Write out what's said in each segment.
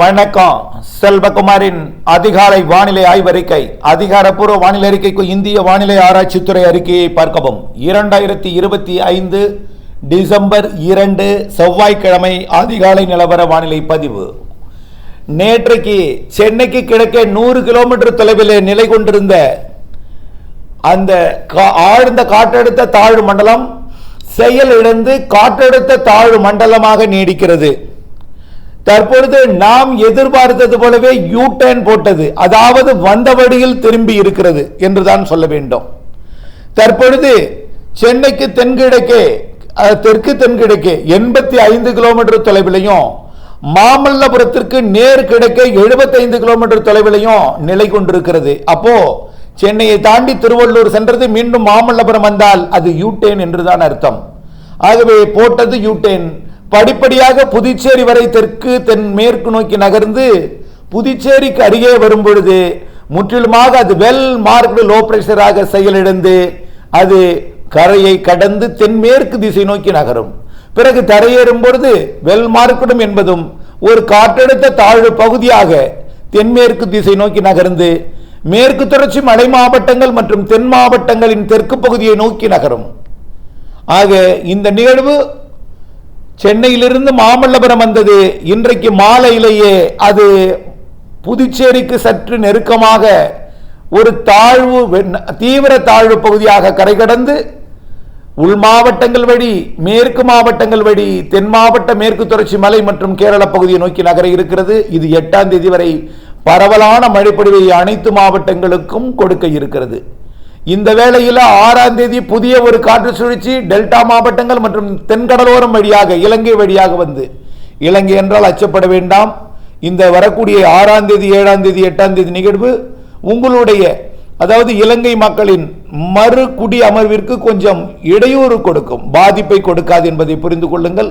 வணக்கம். செல்வகுமாரின் அதிகாலை வானிலை ஆய்வறிக்கை அதிகாரப்பூர்வ வானிலை அறிக்கைக்கு இந்திய வானிலை ஆராய்ச்சித்துறை அறிக்கையை பார்க்கவும். இரண்டாயிரத்தி இருபத்தி ஐந்து டிசம்பர் இரண்டு செவ்வாய்க்கிழமை அதிகாலை நிலவர வானிலை பதிவு. நேற்றைக்கு சென்னைக்கு கிழக்கே நூறு கிலோமீட்டர் தொலைவில் நிலை கொண்டிருந்த அந்த கா- ஆழ்ந்த காற்றழுத்த தாழ்வு மண்டலம் செயலிழந்து காற்றழுத்த தாழ்வு மண்டலமாக நீடிக்கிறது. தற்பொழுது நாம் எதிர்பார்த்தது போலவே யூ டேன் போட்டது. அதாவது வந்த வழியில் திரும்பி இருக்கிறது என்றுதான் சொல்ல வேண்டும். தற்பொழுது சென்னைக்கு தென்கிழக்கே தெற்கு தென்கிழக்கே எண்பத்தி ஐந்து கிலோமீட்டர் தொலைவிலையும் மாமல்லபுரத்திற்கு நேர் கிழக்கே 75 கிலோமீட்டர் தொலைவிலையும் நிலை கொண்டிருக்கிறது. அப்போ சென்னையை தாண்டி திருவள்ளூர் சென்றது மீண்டும் மாமல்லபுரம் வந்தால் அது யூடேன் என்றுதான் அர்த்தம். ஆகவே போட்டது யூடேன் படிப்படியாக புதுச்சேரி வரை தெற்கு தென் மேற்கு நோக்கி நகர்ந்து புதுச்சேரிக்கு அருகே வரும் பொழுது முற்றிலுமாக அது வெல் மார்க்டு லோ பிரஷராக செயலிழந்து அது கரையை கடந்து தென்மேற்கு திசை நோக்கி நகரும். பிறகு தரையேறும் பொழுது வெல் மார்க்கடும் என்பதும் ஒரு காற்றழுத்த தாழ்வு பகுதியாக தென்மேற்கு திசை நோக்கி நகர்ந்து மேற்கு தொடர்ச்சி மலை மாவட்டங்கள் மற்றும் தென் மாவட்டங்களின் தெற்கு பகுதியை நோக்கி நகரும். ஆக இந்த நிகழ்வு சென்னையிலிருந்து மாமல்லபுரம் வந்தது. இன்றைக்கு மாலையிலேயே அது புதுச்சேரிக்கு சற்று நெருக்கமாக ஒரு தாழ்வு வெண்- தீவிர தாழ்வு பகுதியாக கரை கடந்து உள் மாவட்டங்கள் வழி மேற்கு மாவட்டங்கள் வழி தென் மாவட்ட மேற்கு தொடர்ச்சி மலை மற்றும் கேரள பகுதியை நோக்கி நகர இருக்கிறது. இது எட்டாம் தேதி வரை பரவலான மழைப்பொழிவை அனைத்து மாவட்டங்களுக்கும் கொடுக்க இருக்கிறது. இந்த வேளையில் ஆறாம் தேதி புதிய ஒரு காற்று சுழற்சி டெல்டா மாவட்டங்கள் மற்றும் தென்கடலோரம் வழியாக இலங்கை வழியாக வந்து. இலங்கை என்றால் அச்சப்பட வேண்டாம். இந்த வரக்கூடிய ஆறாம் தேதி ஏழாம் தேதி எட்டாம் தேதி நிகழ்வு உங்களுடைய அதாவது இலங்கை மக்களின் மறு குடி அமர்விற்கு கொஞ்சம் இடையூறு கொடுக்கும். பாதிப்பை கொடுக்காது என்பதை புரிந்து கொள்ளுங்கள்.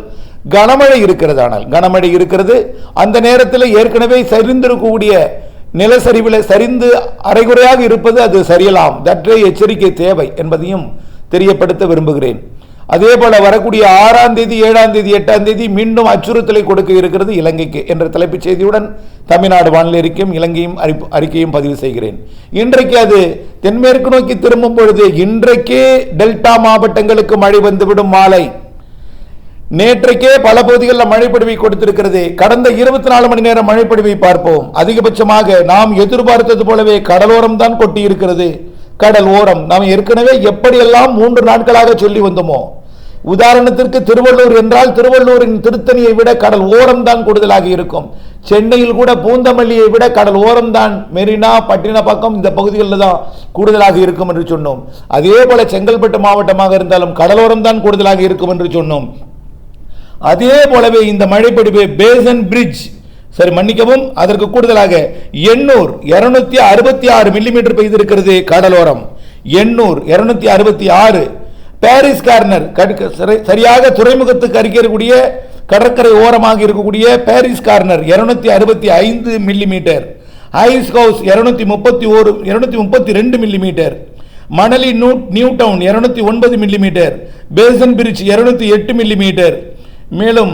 கனமழை இருக்கிறது ஆனால் கனமழை இருக்கிறது. அந்த நேரத்தில் ஏற்கனவே சரிந்திருக்கக்கூடிய நிலசரிவில் சரிந்து அரைகுறையாக இருப்பது அது சரியலாம். தற்றே எச்சரிக்கை தேவை என்பதையும் தெரியப்படுத்த விரும்புகிறேன். அதே போல வரக்கூடிய ஆறாம் தேதி ஏழாம் தேதி எட்டாம் தேதி மீண்டும் அச்சுறுத்தலை கொடுக்க இருக்கிறது இலங்கைக்கு என்ற தலைப்புச் செய்தியுடன் தமிழ்நாடு வானிலை அறிக்கையும் இலங்கையும் அறிக்கையும் பதிவு செய்கிறேன். இன்றைக்கு அது தென்மேற்கு நோக்கி திரும்பும் பொழுது இன்றைக்கே டெல்டா மாவட்டங்களுக்கு மழை வந்துவிடும் மாலை. நேற்றைக்கே பல பகுதிகளில் மழைப்பொழிவை கொடுத்திருக்கிறது. கடந்த இருபத்தி நாலு மணி நேரம் மழைப்பொழிவை பார்ப்போம். அதிகபட்சமாக நாம் எதிர்பார்த்தது போலவே கடலோரம் தான் கொட்டி இருக்கிறது கடல் ஓரம். நாம் ஏற்கனவே எப்படியெல்லாம் மூன்று நாட்களாக சொல்லி வந்தோமோ உதாரணத்திற்கு திருவள்ளூர் என்றால் திருவள்ளூரின் திருத்தணியை விட கடல் ஓரம் தான் கூடுதலாக இருக்கும். சென்னையில் கூட பூந்தமல்லியை விட கடல் ஓரம் தான் மெரினா பட்டினப்பாக்கம் இந்த பகுதிகளில் தான் கூடுதலாக இருக்கும் என்று சொன்னோம். அதே போல செங்கல்பட்டு மாவட்டமாக இருந்தாலும் கடலோரம் தான் கூடுதலாக இருக்கும் என்று சொன்னோம். அதே போலவே இந்த மழைப்பிடிப்பு பேசன் பிரிட்ஜ். சரி மன்னிக்கவும் அதற்கு கூடுதலாக எண்ணூர் இருநூத்தி அறுபத்தி ஆறு மில்லிமீட்டர் பெய்திருக்கிறது கடலோரம். எண்ணூர் இருநூத்தி அறுபத்தி ஆறு பாரிஸ் கார்னர் சரியாக துறைமுகத்துக்கு அருகே இருக்கக்கூடிய கடற்கரை ஓரமாக இருக்கக்கூடிய பாரிஸ் கார்னர் இருநூத்தி அறுபத்தி ஐந்து மில்லிமீட்டர். ஐஸ் ஹவுஸ் இருநூத்தி முப்பத்தி ஒரு இருநூத்தி முப்பத்தி ரெண்டு millimetre. Manali new new town இருநூத்தி ஒன்பது மில்லிமீட்டர். பேசன் பிரிட்ஜ் இருநூத்தி எட்டு மில்லிமீட்டர். மேலும்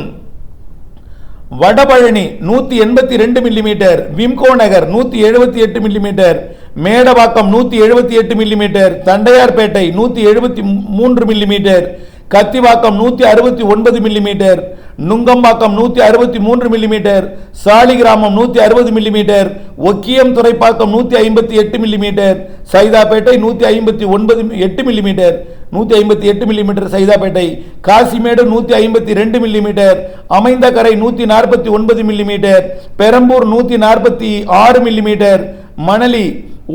வடபழனி நூற்றி எண்பத்தி ரெண்டு மில்லிமீட்டர் விம்கோ நகர் நூற்றி எழுபத்தி எட்டு மில்லிமீட்டர் மேடவாக்கம் நூற்றி எழுபத்தி எட்டு மில்லிமீட்டர் தண்டையார்பேட்டை நூற்றி எழுபத்தி மூன்று மில்லிமீட்டர் கத்திவாக்கம் நூற்றி அறுபத்தி ஒன்பது மில்லிமீட்டர் நுங்கம்பாக்கம் நூற்றி அறுபத்தி மூன்று மில்லிமீட்டர் சாலிகிராமம் நூற்றி அறுபது மில்லிமீட்டர் ஒக்கியம் துறைப்பாக்கம் நூற்றி ஐம்பத்தி எட்டு மில்லிமீட்டர் சைதாப்பேட்டை நூற்றி ஐம்பத்தி ஒன்பது எட்டு மில்லிமீட்டர் நூற்றி ஐம்பத்தி எட்டு மில்லிமீட்டர் சைதாப்பேட்டை காசிமேடு நூற்றி ஐம்பத்தி ரெண்டு மில்லிமீட்டர் அமைந்தகரை நூற்றி நாற்பத்தி ஒன்பது மில்லிமீட்டர் பெரம்பூர் நூற்றி நாற்பத்தி ஆறு மில்லிமீட்டர் மணலி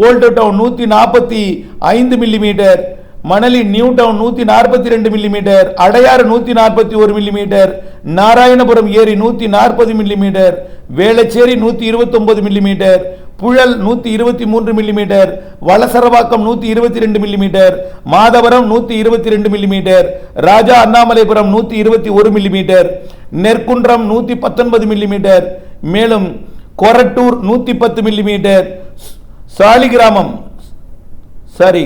ஓல்டு டவுன் நூற்றி நாற்பத்தி ஐந்து மில்லிமீட்டர் மணலி நியூ டவுன் நூற்றி நாற்பத்தி ரெண்டு மில்லிமீட்டர் அடையாறு நூற்றி நாற்பத்தி ஒரு மில்லிமீட்டர் நாராயணபுரம் ஏரி நூற்றி நாற்பது மில்லிமீட்டர் வேளச்சேரி நூற்றி இருபத்தொம்பது மில்லிமீட்டர் புழல் நூத்தி இருபத்தி மூன்று மில்லிமீட்டர் வலசரவாக்கம் நூத்தி இருபத்தி ரெண்டு மில்லிமீட்டர் மாதவரம் நூத்தி இருபத்தி ரெண்டு மில்லிமீட்டர் ராஜா அண்ணாமலைபுரம் நூத்தி இருபத்தி ஒரு மில்லிமீட்டர் நெற்குன்றம் நூத்தி பத்தொன்பது மில்லிமீட்டர் மேலும் கொரட்டூர் நூத்தி பத்து மில்லிமீட்டர் சாலிகிராமம் சரி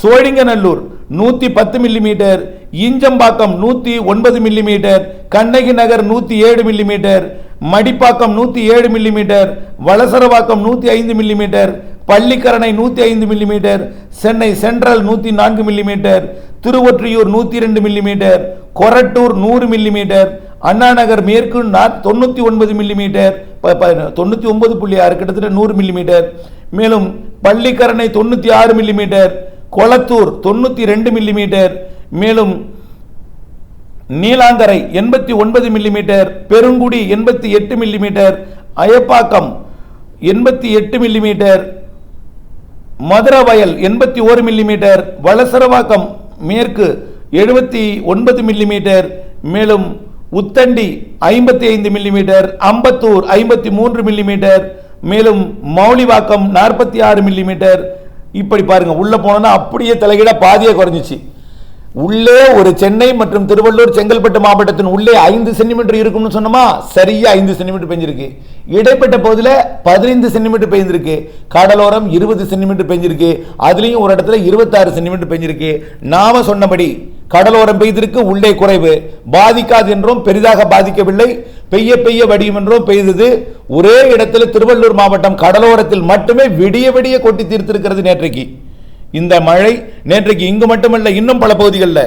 சோழிங்கநல்லூர் நூத்தி பத்து மில்லிமீட்டர் ஈஞ்சம்பாக்கம் நூத்தி ஒன்பது மில்லிமீட்டர் கண்ணகி நகர் நூத்தி ஏழு மில்லிமீட்டர் மடிப்பாக்கம் நூற்றி ஏழு மில்லிமீட்டர் வலசரவாக்கம் நூற்றி ஐந்து மில்லிமீட்டர் பள்ளிக்கரணை நூற்றி ஐந்து மில்லிமீட்டர் சென்னை சென்ட்ரல் நூற்றி நான்கு மில்லிமீட்டர் திருவொற்றியூர் நூற்றி ரெண்டு மில்லிமீட்டர் கொரட்டூர் நூறு மில்லிமீட்டர் அண்ணாநகர் மேற்கு தொண்ணூற்றி ஒன்பது மில்லிமீட்டர் தொண்ணூற்றி ஒன்பது புள்ளி ஆறு கிட்டத்தட்ட நூறு மில்லிமீட்டர் மேலும் பள்ளிக்கரணை தொண்ணூற்றி ஆறு மில்லிமீட்டர் கொளத்தூர் தொண்ணூற்றி ரெண்டு மில்லிமீட்டர் மேலும் நீலாங்கரை எண்பத்தி ஒன்பது மில்லிமீட்டர் பெருங்குடி எண்பத்தி எட்டு மில்லிமீட்டர் அயப்பாக்கம் எண்பத்தி எட்டு மில்லிமீட்டர் மதுரவயல் எண்பத்தி ஓரு மில்லிமீட்டர் வலசரவாக்கம் மேற்கு எழுபத்தி ஒன்பது மில்லிமீட்டர் மேலும் உத்தண்டி ஐம்பத்தி ஐந்து மில்லிமீட்டர் அம்பத்தூர் ஐம்பத்தி மூன்று மில்லிமீட்டர் மேலும் மௌலிவாக்கம் நாற்பத்தி ஆறு மில்லிமீட்டர் இப்படி பாருங்க உள்ள போனோம்னா அப்படியே தலைகீழ பாதியே குறைஞ்சிச்சு. உள்ளே ஒரு சென்னை மற்றும் திருவள்ளூர் செங்கல்பட்டு மாவட்டத்தின் உள்ளே ஐந்து சென்டிமீட்டர் இருக்கும்னு சொன்னோமா? சரியா ஐந்து சென்டிமீட்டர் பெஞ்சிருக்கு. இடைப்பட்ட பகுதியில் பதினைந்து சென்டிமீட்டர் பெய்ஞ்சிருக்கு கடலோரம் இருபது சென்டிமீட்டர் பெஞ்சிருக்கு. அதுலேயும் ஒரு இடத்துல இருபத்தாறு சென்டிமீட்டர் பெஞ்சிருக்கு. நாம சொன்னபடி கடலோரம் பெய்திருக்கு உள்ளே குறைவு. பாதிக்காது என்றும் பெரிதாக பாதிக்கவில்லை. பெய்ய பெய்ய வடியும் என்றும் பெய்தது. ஒரே இடத்துல திருவள்ளூர் மாவட்டம் கடலோரத்தில் மட்டுமே விடிய விடிய கொட்டி தீர்த்திருக்கிறது நேற்றைக்கு. இந்த மழை நேற்றைக்கு இங்கு மட்டுமல்ல இன்னும் பல பகுதிகளில்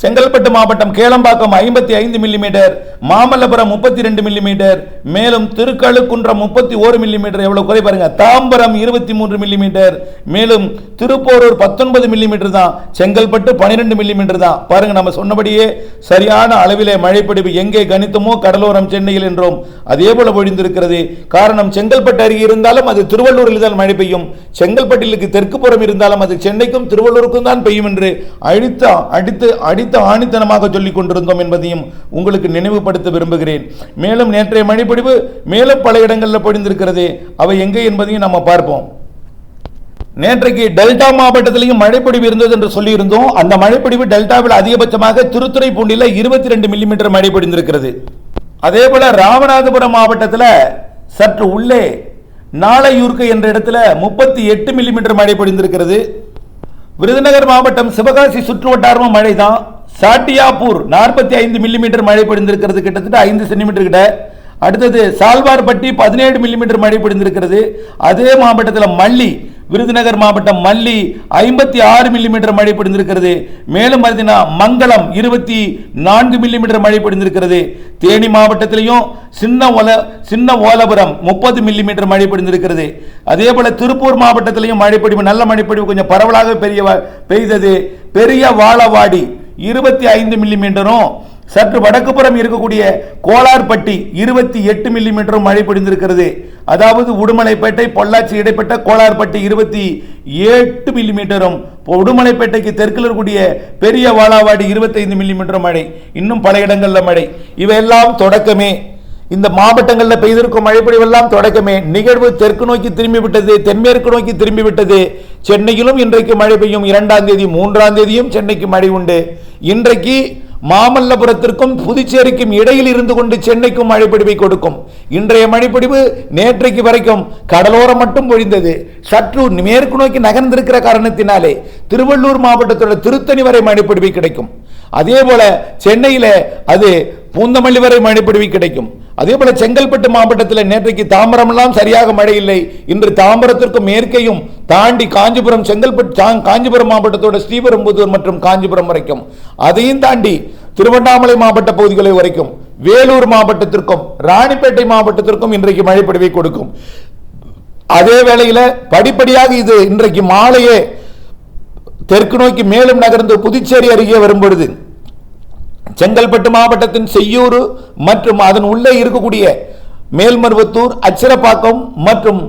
செங்கல்பட்டு மாவட்டம் கேளம்பாக்கம் ஐம்பத்தி ஐந்து மில்லிமீட்டர் மாமல்லபுரம் முப்பத்தி ரெண்டு மில்லிமீட்டர் மேலும் திருக்கழுக்குன்றம் முப்பத்தி ஓரு மில்லிமீட்டர் எவ்வளவு குறை பாருங்க. தாம்பரம் இருபத்தி மூன்று மில்லிமீட்டர் மேலும் திருப்போரூர் பத்தொன்பது மில்லிமீட்டர் தான் செங்கல்பட்டு பனிரெண்டு மில்லிமீட்டர் தான். பாருங்க நம்ம சொன்னபடியே சரியான அளவிலே மழைப்பிடிப்பு எங்கே கணித்தமோ கடலோரம் சென்னையில் என்றோம் அதே போல பொழிந்திருக்கிறது. காரணம் செங்கல்பட்டு அருகே இருந்தாலும் அது திருவள்ளூரில் தான் மழை பெய்யும். செங்கல்பட்டிலுக்கு தெற்கு புறம் இருந்தாலும் அது சென்னைக்கும் திருவள்ளூருக்கும் தான் பெய்யும் என்று அழித்த அடித்து அடி அடித்து ஆணித்தனமாக சொல்லிக் கொண்டிருந்தோம் என்பதையும் உங்களுக்கு நினைவுபடுத்த விரும்புகிறேன். மேலும் நேற்றைய மணிப்படிவு மேலும் பல இடங்களில் பொழிந்திருக்கிறது அவை எங்கே என்பதையும் நம்ம பார்ப்போம். நேற்றைக்கு டெல்டா மாவட்டத்திலையும் மழைப்பொழிவு இருந்தது என்று சொல்லியிருந்தோம். அந்த மழைப்பொழிவு டெல்டாவில் அதிகபட்சமாக திருத்துறைப்பூண்டியில் இருபத்தி ரெண்டு மில்லிமீட்டர் மழை பொழிந்திருக்கிறது. அதே போல ராமநாதபுரம் மாவட்டத்தில் சற்று உள்ளே நாளையூர்க்கு என்ற இடத்துல முப்பத்தி எட்டு மில்லிமீட்டர் மழை பொழிந்திருக்கிறது. விருதுநகர் மாவட்டம் சிவகாசி சுற்று வட்டாரமும் மழை தான் சாட்டியாப்பூர் நாற்பத்தி ஐந்து மில்லிமீட்டர் மழை பொழிந்திருக்கிறது. கிட்டத்தட்ட ஐந்து சென்டிமீட்டர் கிட்ட. அடுத்தது சால்வார்பட்டி பதினேழு மில்லிமீட்டர் மழை பொழிந்திருக்கிறது. அதே மாவட்டத்தில் மல்லி விருதுநகர் மாவட்டம் மல்லி ஐம்பத்தி ஆறு மில்லிமீட்டர் மழை பொழிந்திருக்கிறது. மேலும் பார்த்தீங்கன்னா மங்களம் இருபத்தி நான்கு மில்லிமீட்டர் மழை பொழிந்திருக்கிறது. தேனி மாவட்டத்திலையும் சின்ன ஓல சின்ன ஓலபுரம் முப்பது மில்லிமீட்டர் மழை பொழிந்திருக்கிறது. அதே போல் திருப்பூர் மாவட்டத்திலையும் மழைப்பொழிவு நல்ல மழைப்பொழிவு கொஞ்சம் பரவலாக பெரிய பெய்தது. பெரிய வாழவாடி இருபத்தி ஐந்து மில்லிமீட்டரும் சற்று வடக்குப்புறம் இருக்கக்கூடிய கோலார்பட்டி இருபத்தி எட்டு மில்லிமீட்டரும் மழை பொழிந்திருக்கிறது. அதாவது உடுமலைப்பேட்டை பொள்ளாச்சி இடைப்பட்ட கோலார்பட்டி இருபத்தி எட்டு மில்லிமீட்டரும் உடுமலைப்பேட்டைக்கு தெற்கில் இருக்கக்கூடிய பெரிய வாலாவாடி இருபத்தைந்து மில்லிமீட்டர் மழை. இன்னும் பல இடங்களில் மழை. இவையெல்லாம் தொடக்கமே. இந்த மாவட்டங்களில் பெய்திருக்கும் மழைப்பொழிவெல்லாம் தொடக்கமே. நிகழ்வு தெற்கு நோக்கி திரும்பி விட்டது தென்மேற்கு நோக்கி திரும்பி விட்டது சென்னையிலும் இன்றைக்கு மழை பெய்யும். இரண்டாம் தேதி மூன்றாம் தேதியும் சென்னைக்கு மழை உண்டு. இன்றைக்கு மாமல்லபுரத்திற்கும் புதுச்சேரிக்கும் இடையில் இருந்து கொண்டு சென்னைக்கும் மழைப்பிடிவை கொடுக்கும். இன்றைய மழைப்பிடிவு நேற்றைக்கு வரைக்கும் கடலோரம் மட்டும் பொழிந்தது. சற்று மேற்கு நோக்கி நகர்ந்திருக்கிற காரணத்தினாலே திருவள்ளூர் மாவட்டத்தோட திருத்தணி வரை மழைப்பிடிவை கிடைக்கும். அதே போல சென்னையில அது பூந்தமல்லி வரை மழைப்பொழிவு கிடைக்கும். அதே போல செங்கல்பட்டு மாவட்டத்தில் நேற்றைக்கு தாம்பரம் எல்லாம் சரியாக மழை இல்லை இன்று தாம்பரத்திற்கும் மேற்கையும் தாண்டி காஞ்சிபுரம் செங்கல்பட்டு காஞ்சிபுரம் மாவட்டத்தோட ஸ்ரீபெரும்புதூர் மற்றும் காஞ்சிபுரம் வரைக்கும். அதையும் தாண்டி திருவண்ணாமலை மாவட்ட பகுதிகளை வரைக்கும் வேலூர் மாவட்டத்திற்கும் ராணிப்பேட்டை மாவட்டத்திற்கும் இன்றைக்கு மழைப்பொழிவை கொடுக்கும். அதே வேளையில் படிப்படியாக இது இன்றைக்கு மாலையே தெற்கு நோக்கி மேலும் நகர்ந்து புதுச்சேரி அருகே வரும் பொழுது செங்கல்பட்டு மாவட்டத்தின் செய்யூர் மற்றும் அதன் உள்ளே இருக்கக்கூடிய மேல்மருவத்தூர் அச்சிரப்பாக்கம் மற்றும்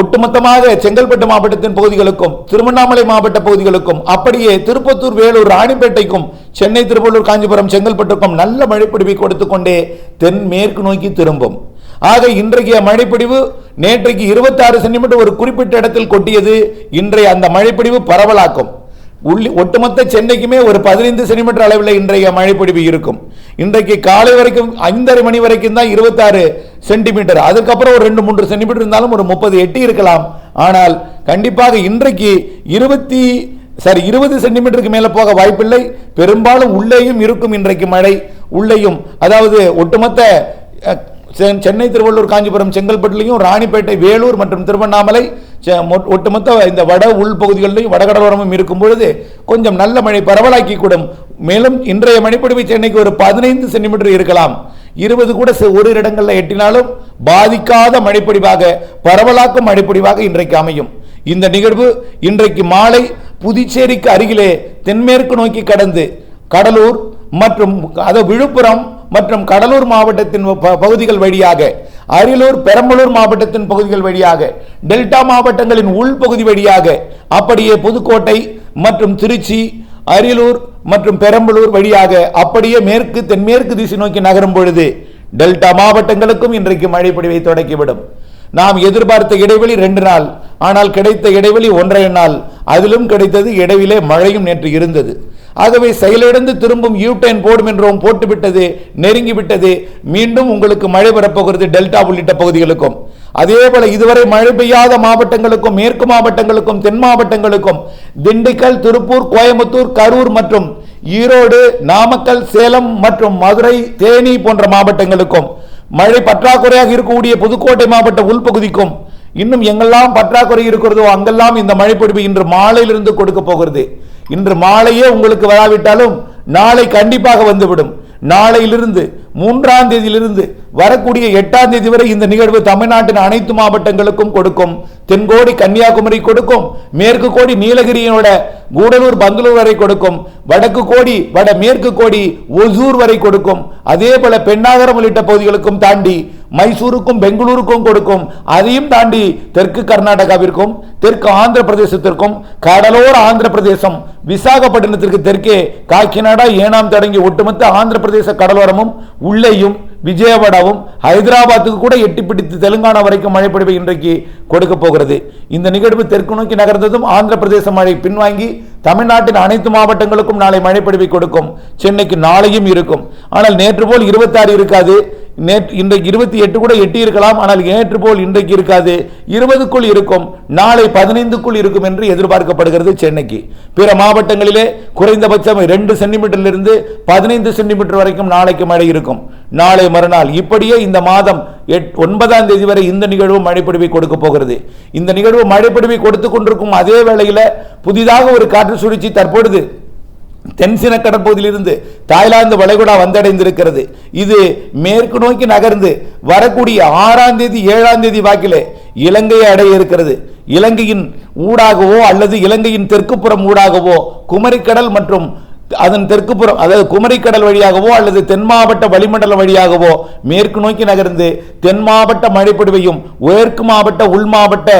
ஒட்டுமொத்தமாக செங்கல்பட்டு மாவட்டத்தின் பகுதிகளுக்கும் திருவண்ணாமலை மாவட்ட பகுதிகளுக்கும் அப்படியே திருப்பத்தூர் வேலூர் ராணிப்பேட்டைக்கும் சென்னை திருவள்ளூர் காஞ்சிபுரம் செங்கல்பட்டுக்கும் நல்ல மழைப்பிடிவை கொடுத்து கொண்டே தென்மேற்கு நோக்கி திரும்பும். ஆக இன்றைய மழைப்பிடிவு நேற்றைக்கு இருபத்தாறு சென்டிமீட்டர் ஒரு குறிப்பிட்ட இடத்தில் கொட்டியது இன்றைய அந்த மழைப்பிடிவு பரவலாக்கும். உள்ளி ஒட்டுமொத்த சென்னைக்குமே ஒரு பதினைந்து சென்டிமீட்டர் அளவில் இன்றைய மழைப்பொழிவு இருக்கும். இன்றைக்கு காலை வரைக்கும் ஐந்தரை மணி வரைக்கும் தான் இருபத்தாறு சென்டிமீட்டர் அதுக்கப்புறம் ஒரு ரெண்டு மூன்று சென்டிமீட்டர் இருந்தாலும் ஒரு முப்பது எட்டி இருக்கலாம். ஆனால் கண்டிப்பாக இன்றைக்கு இருபத்தி சாரி இருபது சென்டிமீட்டருக்கு மேலே போக வாய்ப்பில்லை. பெரும்பாலும் உள்ளேயும் இருக்கும் இன்றைக்கு மழை. உள்ளேயும் அதாவது ஒட்டுமொத்த செ- சென்னை திருவள்ளூர் காஞ்சிபுரம் செங்கல்பட்டுலையும் ராணிப்பேட்டை வேலூர் மற்றும் திருவண்ணாமலை ஒட்டுமொத்த இந்த வட உள் பகுதிகளிலும் வடகடலோரமும் இருக்கும் பொழுது கொஞ்சம் நல்ல மழை பரவலாக்கி கூடும் மேலும் இன்றைய மழைப்பொழிவு சென்னைக்கு ஒரு பதினைந்து சென்டிமீட்டர் இருக்கலாம். இருபது கூட ஒரு இடங்களில் எட்டினாலும் பாதிக்காத மழைப்பொழிவாக பரவலாக்கும் மழைப்பொழிவாக இன்றைக்கு அமையும். இந்த நிகழ்வு இன்றைக்கு மாலை புதுச்சேரிக்கு அருகிலே தென்மேற்கு நோக்கி கடந்து கடலூர் மற்றும் அதை விழுப்புரம் மற்றும் கடலூர் மாவட்டத்தின் ப- பகுதிகள் வழியாக அரியலூர் பெரம்பலூர் மாவட்டத்தின் பகுதிகள் வழியாக டெல்டா மாவட்டங்களின் உள்பகுதி வழியாக அப்படியே புதுக்கோட்டை மற்றும் திருச்சி அரியலூர் மற்றும் பெரம்பலூர் வழியாக அப்படியே மேற்கு தென்மேற்கு திசை நோக்கி நகரும் பொழுது டெல்டா மாவட்டங்களுக்கும் இன்றைக்கு மழை பொழிவை தொடக்கிவிடும். நாம் எதிர்பார்த்த இடைவெளி ரெண்டு நாள் ஆனால் கிடைத்த இடைவெளி ஒன்றரை நாள் அதிலும் கிடைத்தது இடைவிலே மழையும் நேற்று இருந்தது. ஆகவே செயலிழந்து திரும்பும் யூடைன் போடும் என்றும் போட்டுவிட்டது நெருங்கி விட்டது மீண்டும் உங்களுக்கு மழை பெறப்போகிறது டெல்டா உள்ளிட்ட பகுதிகளுக்கும். அதே போல இதுவரை மழை பெய்யாத மாவட்டங்களுக்கும் மேற்கு மாவட்டங்களுக்கும் தென் மாவட்டங்களுக்கும் திண்டுக்கல் திருப்பூர் கோயம்புத்தூர் கரூர் மற்றும் ஈரோடு நாமக்கல் சேலம் மற்றும் மதுரை தேனி போன்ற மாவட்டங்களுக்கும். மழை பற்றாக்குறையாக இருக்கக்கூடிய புதுக்கோட்டை மாவட்ட உள்பகுதிக்கும் இன்னும் எங்கெல்லாம் பற்றாக்குறை இருக்கிறதோ அங்கெல்லாம் இந்த மழைப்பொழிவு இன்று மாலையிலிருந்து கொடுக்க போகிறது. இன்று மாலையே உங்களுக்கு வராவிட்டாலும் நாளை கண்டிப்பாக வந்துவிடும். நாளையிலிருந்து மூன்றாம் தேதியிலிருந்து வரக்கூடிய எட்டாம் தேதி வரை இந்த நிகழ்வு தமிழ்நாட்டின் அனைத்து மாவட்டங்களுக்கும் கொடுக்கும். தென்கோடி கன்னியாகுமரி கொடுக்கும். மேற்கு கோடி நீலகிரியோட கூடலூர் பங்களூர் வரை கொடுக்கும். வடக்கு கோடி வட மேற்கு கோடி ஒசூர் வரை கொடுக்கும். அதே போல பெண்ணாகரம் உள்ளிட்ட பகுதிகளுக்கும் தாண்டி மைசூருக்கும் பெங்களூருக்கும் கொடுக்கும். அதையும் தாண்டி தெற்கு கர்நாடகாவிற்கும் தெற்கு ஆந்திர பிரதேசத்திற்கும் கடலோர ஆந்திர பிரதேசம் விசாகப்பட்டினத்திற்கு தெற்கே காக்கிநாடா ஏனாம் தொடங்கி ஒட்டுமொத்த ஆந்திர பிரதேச கடலோரமும் உள்ளேயும் விஜயவாடாவும் ஹைதராபாத்துக்கு கூட எட்டி பிடித்து தெலுங்கானா வரைக்கும் மழை பொழிவை இன்றைக்கு கொடுக்க போகிறது. இந்த நிகழ்வு தெற்கு நோக்கி நகர்ந்ததும் ஆந்திர பிரதேச மழை பின்வாங்கி தமிழ்நாட்டின் அனைத்து மாவட்டங்களுக்கும் நாளை மழை பொழிவை கொடுக்கும். சென்னைக்கு நாளையும் இருக்கும். ஆனால் நேற்று போல் இருபத்தாறு இருக்காது. நேற்று இன்றைக்கு இருபத்தி எட்டு கூட எட்டி இருக்கலாம் ஆனால் நேற்று போல் இன்றைக்கு இருக்காது. இருபதுக்குள் இருக்கும் நாளை பதினைந்துக்குள் இருக்கும் என்று எதிர்பார்க்கப்படுகிறது சென்னைக்கு. பிற மாவட்டங்களிலே குறைந்தபட்சம் ரெண்டு சென்டிமீட்டரிலிருந்து பதினைந்து சென்டிமீட்டர் வரைக்கும் நாளைக்கு மழை இருக்கும். நாளை மறுநாள் இப்படியே இந்த மாதம் எட் ஒன்பதாம் தேதி வரை இந்த நிகழ்வு மழைப்பிடிவை கொடுக்க போகிறது. இந்த நிகழ்வு மழைப்பிடிவை கொடுத்து கொண்டிருக்கும் அதே வேளையில் புதிதாக ஒரு காற்று சுழற்சி தற்பொழுது தென்சின கடற்பகுதியிலிருந்து தாய்லாந்து வளைகுடா வந்தடைந்திருக்கிறது. இது மேற்கு நோக்கி நகர்ந்து வரக்கூடிய ஆறாம் தேதி ஏழாம் தேதி வாக்கிலே இலங்கையை அடைய இருக்கிறது இலங்கையின் ஊடாகவோ அல்லது இலங்கையின் தெற்குப்புறம் ஊடாகவோ குமரிக்கடல் மற்றும் அதன் தெற்குப்புறம் அதாவது குமரிக்கடல் வழியாகவோ அல்லது தென் மாவட்ட வளிமண்டலம் வழியாகவோ மேற்கு நோக்கி நகர்ந்து தென் மாவட்ட மழைப்பொழிவையும் மேற்கு மாவட்ட உள் மாவட்ட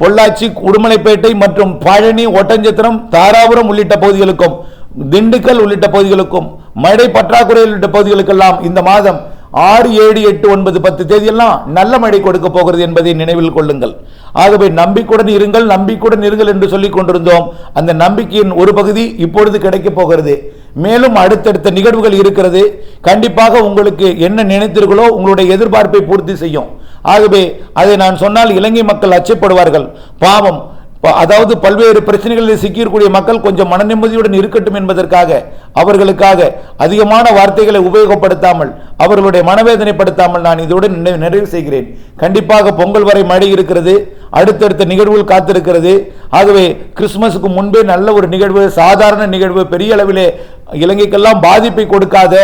பொள்ளாச்சி உடுமலைப்பேட்டை மற்றும் பழனி ஒட்டஞ்சத்திரம் தாராபுரம் உள்ளிட்ட பகுதிகளுக்கும் திண்டுக்கல் உள்ளிட்ட பகுதிகளுக்கும் மழை பற்றாக்குறை உள்ளிட்ட பகுதிகளுக்கெல்லாம் இந்த மாதம் ஆறு ஏழு எட்டு ஒன்பது பத்து தேதியெல்லாம் நல்ல மழை கொடுக்க போகிறது என்பதை நினைவில் கொள்ளுங்கள். ஆகவே நம்பிக்கையுடன் இருங்கள் நம்பிக்கையுடன் இருங்கள் என்று சொல்லிக் கொண்டிருந்தோம். அந்த நம்பிக்கையின் ஒரு பகுதி இப்பொழுது கிடைக்கப் போகிறது. மேலும் அடுத்தடுத்த நிகழ்வுகள் இருக்கிறது. கண்டிப்பாக உங்களுக்கு என்ன நினைத்தீர்களோ உங்களுடைய எதிர்பார்ப்பை பூர்த்தி செய்யும். ஆகவே அதை நான் சொன்னால் இலங்கை மக்கள் அச்சப்படுவார்கள். பாவம் அதாவது பல்வேறு பிரச்சனைகளில் சிக்கியிருக்கூடிய மக்கள் கொஞ்சம் மன நிம்மதியுடன் இருக்கட்டும் என்பதற்காக அவர்களுக்காக அதிகமான வார்த்தைகளை உபயோகப்படுத்தாமல் அவர்களுடைய மனவேதனைப்படுத்தாமல் நான் இதோடு நிறைவு செய்கிறேன். கண்டிப்பாக பொங்கல் வரை மழை இருக்கிறது அடுத்தடுத்த நிகழ்வுகள் காத்திருக்கிறது. ஆகவே கிறிஸ்துமஸுக்கு முன்பே நல்ல ஒரு நிகழ்வு சாதாரண நிகழ்வு பெரிய அளவிலே இலங்கைக்கெல்லாம் பாதிப்பை கொடுக்காத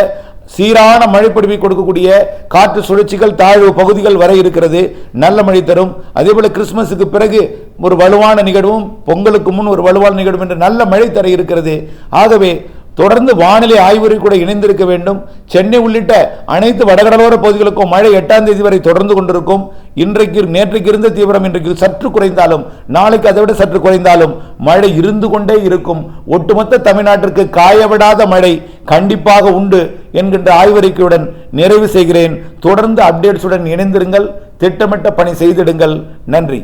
சீரான மழைப்பொழிவை கொடுக்கக்கூடிய காற்று சுழற்சிகள் தாழ்வு பகுதிகள் வரை இருக்கிறது. நல்ல மழை தரும். அதே போல் கிறிஸ்மஸுக்கு பிறகு ஒரு வலுவான நிகழ்வும் பொங்கலுக்கு முன் ஒரு வலுவான நிகழ்வும் என்று நல்ல மழை தர இருக்கிறது. ஆகவே தொடர்ந்து வானிலை ஆய்வுரை கூட இணைந்திருக்க வேண்டும். சென்னை உள்ளிட்ட அனைத்து வடகடலோர பகுதிகளுக்கும் மழை எட்டாம் தேதி வரை தொடர்ந்து கொண்டிருக்கும். இன்றைக்கு நேற்றைக்கு இருந்த தீவிரம் இன்றைக்கு சற்று குறைந்தாலும் நாளைக்கு அதை விட சற்று குறைந்தாலும் மழை இருந்து கொண்டே இருக்கும். ஒட்டுமொத்த தமிழ்நாட்டிற்கு காயவிடாத மழை கண்டிப்பாக உண்டு என்கின்ற ஆய்வறிக்கையுடன் நிறைவு செய்கிறேன். தொடர்ந்து அப்டேட்ஸுடன் இணைந்திருங்கள். திட்டமிட்ட பணி செய்திடுங்கள். நன்றி.